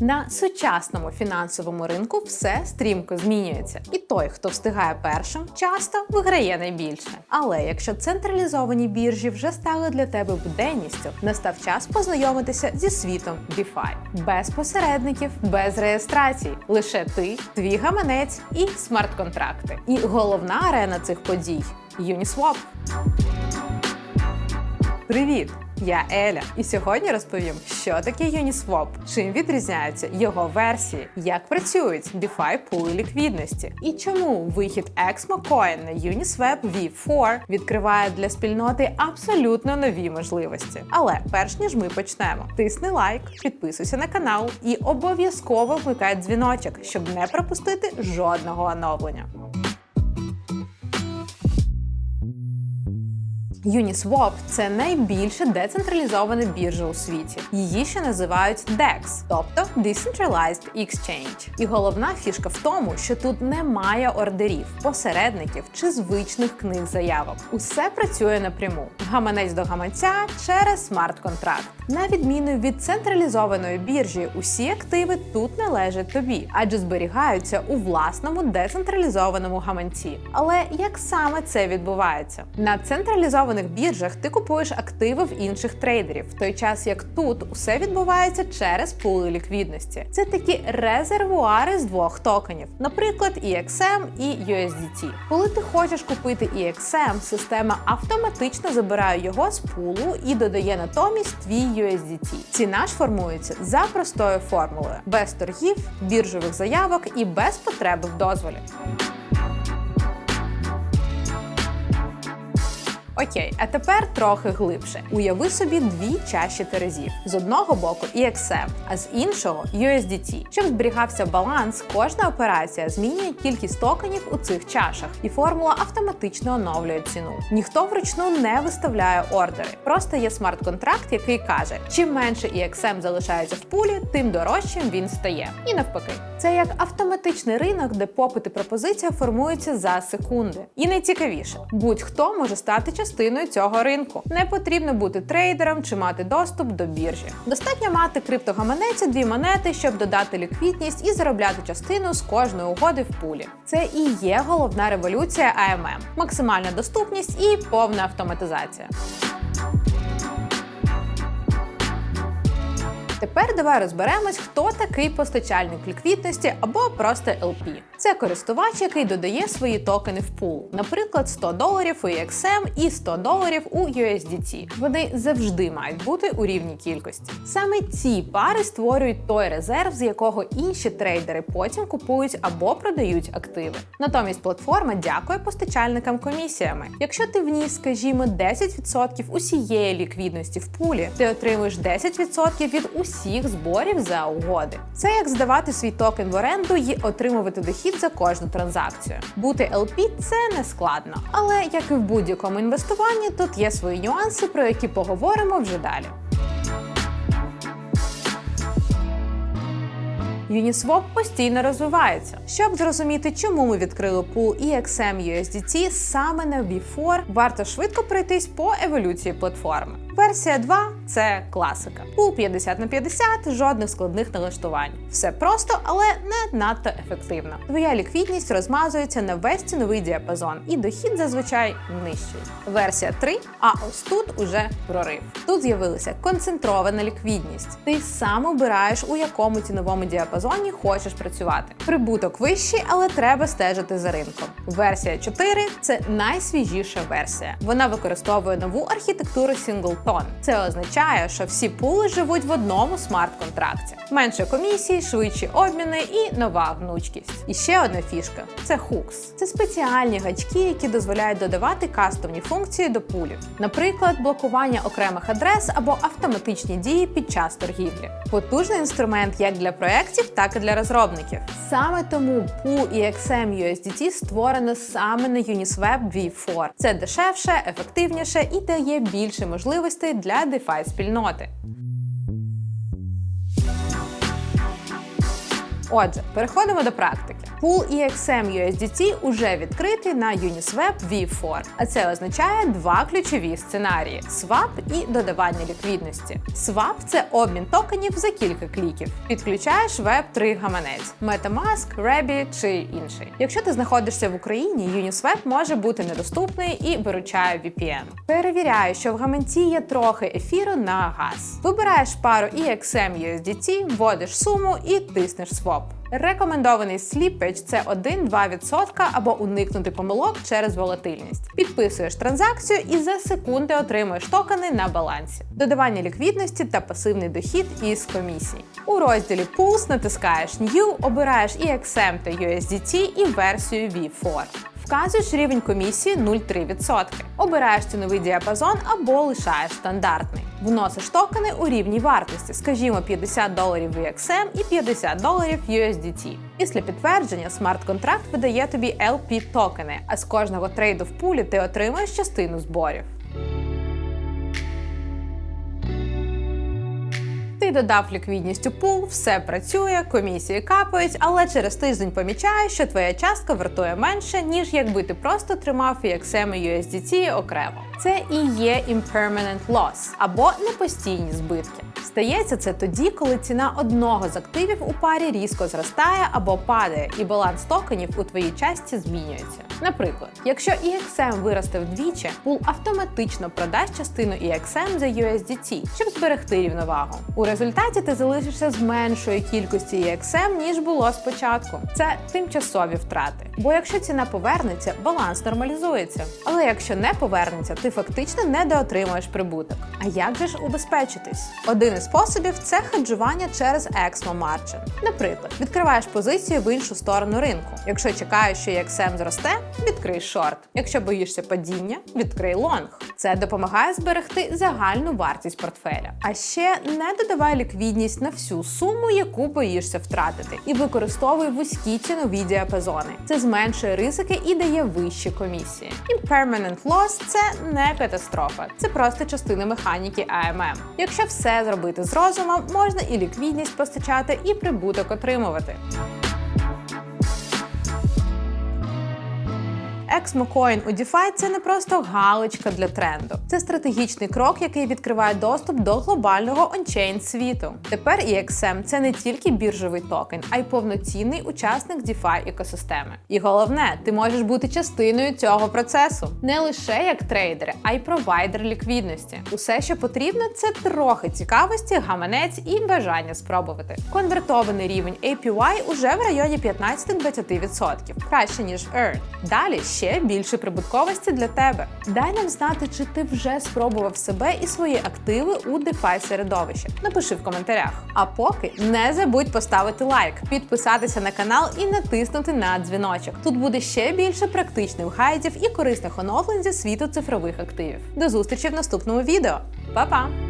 На сучасному фінансовому ринку все стрімко змінюється, і той, хто встигає першим, часто виграє найбільше. Але якщо централізовані біржі вже стали для тебе буденністю, настав час познайомитися зі світом DeFi. без посередників, без реєстрацій, лише ти, твій гаманець і смарт-контракти. І головна арена цих подій Uniswap. Привіт! Я Еля, і сьогодні розповім, що таке Uniswap, чим відрізняються його версії, як працюють DeFi пули ліквідності, і чому вихід Exmo Coin на Uniswap V4 відкриває для спільноти абсолютно нові можливості. Але перш ніж ми почнемо, тисни лайк, підписуйся на канал і обов'язково вмикай дзвіночок, щоб не пропустити жодного оновлення. Uniswap – це найбільша децентралізована біржа у світі. Її ще називають DEX, тобто Decentralized Exchange. І головна фішка в тому, що тут немає ордерів, посередників чи звичних книг заявок. Усе працює напряму. Гаманець до гаманця через смарт-контракт. На відміну від централізованої біржі, усі активи тут належать тобі, адже зберігаються у власному децентралізованому гаманці. Але як саме це відбувається? На централізованих біржах ти купуєш активи в інших трейдерів, в той час як тут усе відбувається через пули ліквідності. Це такі резервуари з двох токенів, наприклад, EXM і USDT. Коли ти хочеш купити EXM, система автоматично забирає його з пулу і додає натомість твій USDT. Ціна ж формується за простою формулою: без торгів, біржових заявок і без потреби в дозволі. Окей, а тепер трохи глибше. Уяви собі дві чаші терезів. З одного боку EXM, а з іншого USDT. Щоб зберігався баланс, кожна операція змінює кількість токенів у цих чашах, і формула автоматично оновлює ціну. Ніхто вручну не виставляє ордери. Просто є смарт-контракт, який каже: чим менше EXM залишається в пулі, тим дорожчим він стає. І навпаки, це як автоматичний ринок, де попит і пропозиція формуються за секунди. І найцікавіше, будь-хто може стати частиною цього ринку. Не потрібно бути трейдером чи мати доступ до біржі. Достатньо мати криптогаманець-дві монети, щоб додати ліквідність і заробляти частину з кожної угоди в пулі. Це і є головна революція АММ – максимальна доступність і повна автоматизація. Тепер давай розберемось, хто такий постачальник ліквідності або просто LP. Це користувач, який додає свої токени в пул, наприклад, 100 доларів у EXM і 100 доларів у USDT. Вони завжди мають бути у рівній кількості. Саме ці пари створюють той резерв, з якого інші трейдери потім купують або продають активи. Натомість платформа дякує постачальникам комісіями. Якщо ти вніс, скажімо, 10% усієї ліквідності в пулі, ти отримуєш 10% від усіх зборів за угоди. Це як здавати свій токен в оренду і отримувати дохід за кожну транзакцію. Бути LP – це не складно, але як і в будь-якому інвестуванні, тут є свої нюанси, про які поговоримо вже далі. Uniswap постійно розвивається. Щоб зрозуміти, чому ми відкрили пул EXM USDT саме на B4, варто швидко пройтись по еволюції платформи. Версія 2 це класика. Пул 50 на 50, жодних складних налаштувань. Все просто, але не надто ефективно. Твоя ліквідність розмазується на весь ціновий діапазон, і дохід зазвичай нижчий. Версія 3, а ось тут уже прорив. Тут з'явилася концентрована ліквідність. Ти сам обираєш, у якому ціновому діапазоні хочеш працювати. Прибуток вищий, але треба стежити за ринком. Версія 4 це найсвіжіша версія. Вона використовує нову архітектуру Singleton. Це означає, що всі пули живуть в одному смарт-контракті. Менше комісій, швидші обміни і нова гнучкість. І ще одна фішка це hooks. Це спеціальні гачки, які дозволяють додавати кастомні функції до пулів, наприклад, блокування окремих адрес або автоматичні дії під час торгівлі. Потужний інструмент як для проєктів, так і для розробників. Саме тому пул EXM USDT створено саме на Uniswap V4. Це дешевше, ефективніше і дає більше можливостей для DeFi спільноти. Отже, переходимо до практики. Пул EXM USDT уже відкритий на Uniswap V4. А це означає два ключові сценарії: свап і додавання ліквідності. Свап це обмін токенів за кілька кліків. Підключаєш web 3 гаманець, MetaMask, Rebby чи інший. Якщо ти знаходишся в Україні, Uniswap може бути недоступний і виручає VPN. Перевіряю, що в гаманці є трохи ефіру на газ. Вибираєш пару EXM USDT, вводиш суму і тиснеш swap. Рекомендований сліпеч це 1-2% або уникнути помилок через волатильність. Підписуєш транзакцію і за секунди отримуєш токени на балансі, додавання ліквідності та пасивний дохід із комісій. У розділі Pools натискаєш New, обираєш EXM та USDT і версію V4. Вказуєш рівень комісії 0,3%. Обираєш ціновий діапазон або лишаєш стандартний. Вносиш токени у рівні вартості, скажімо, 50 доларів VXM і 50 доларів USDT. Після підтвердження смарт-контракт видає тобі LP токени, а з кожного трейду в пулі ти отримуєш частину зборів. Ти додав ліквідність у пул, все працює, комісії капають, але через тиждень помічаєш, що твоя частка вартує менше, ніж якби ти просто тримав EXM і USDT окремо. Це і є impermanent loss або непостійні збитки. Стається це тоді, коли ціна одного з активів у парі різко зростає або падає, і баланс токенів у твоїй частці змінюється. Наприклад, якщо EXM виросте вдвічі, пул автоматично продасть частину EXM за USDT, щоб зберегти рівновагу. У результаті ти залишишся з меншою кількості EXM, ніж було спочатку. Це тимчасові втрати. Бо якщо ціна повернеться, баланс нормалізується. Але якщо не повернеться, ти фактично недоотримуєш прибуток. А як же ж убезпечитись? Один із способів це хеджування через Exmo Margin. Наприклад, відкриваєш позицію в іншу сторону ринку. Якщо чекаєш, що EXM зросте, відкрий шорт. Якщо боїшся падіння, відкрий лонг. Це допомагає зберегти загальну вартість портфеля. А ще не додавай ліквідність на всю суму, яку боїшся втратити, і використовуй вузькі цінові діапазони. Це зменшує ризики і дає вищі комісії. Impermanent loss – це не катастрофа, це просто частина механіки AMM. Якщо все зробити з розумом, можна і ліквідність постачати, і прибуток отримувати. Exmocoin у DeFi – це не просто галочка для тренду. Це стратегічний крок, який відкриває доступ до глобального ончейн світу. Тепер EXM – це не тільки біржовий токен, а й повноцінний учасник DeFi екосистеми. І головне, ти можеш бути частиною цього процесу не лише як трейдер, а й провайдер ліквідності. Усе, що потрібно, це трохи цікавості, гаманець і бажання спробувати. Конвертований рівень APY уже в районі 15-20%, краще ніж Earn. Далі більше прибутковості для тебе. Дай нам знати, чи ти вже спробував себе і свої активи у DeFi середовищі. Напиши в коментарях. А поки не забудь поставити лайк, підписатися на канал і натиснути на дзвіночок. Тут буде ще більше практичних гайдів і корисних оновлень зі світу цифрових активів. До зустрічі в наступному відео. Па-па!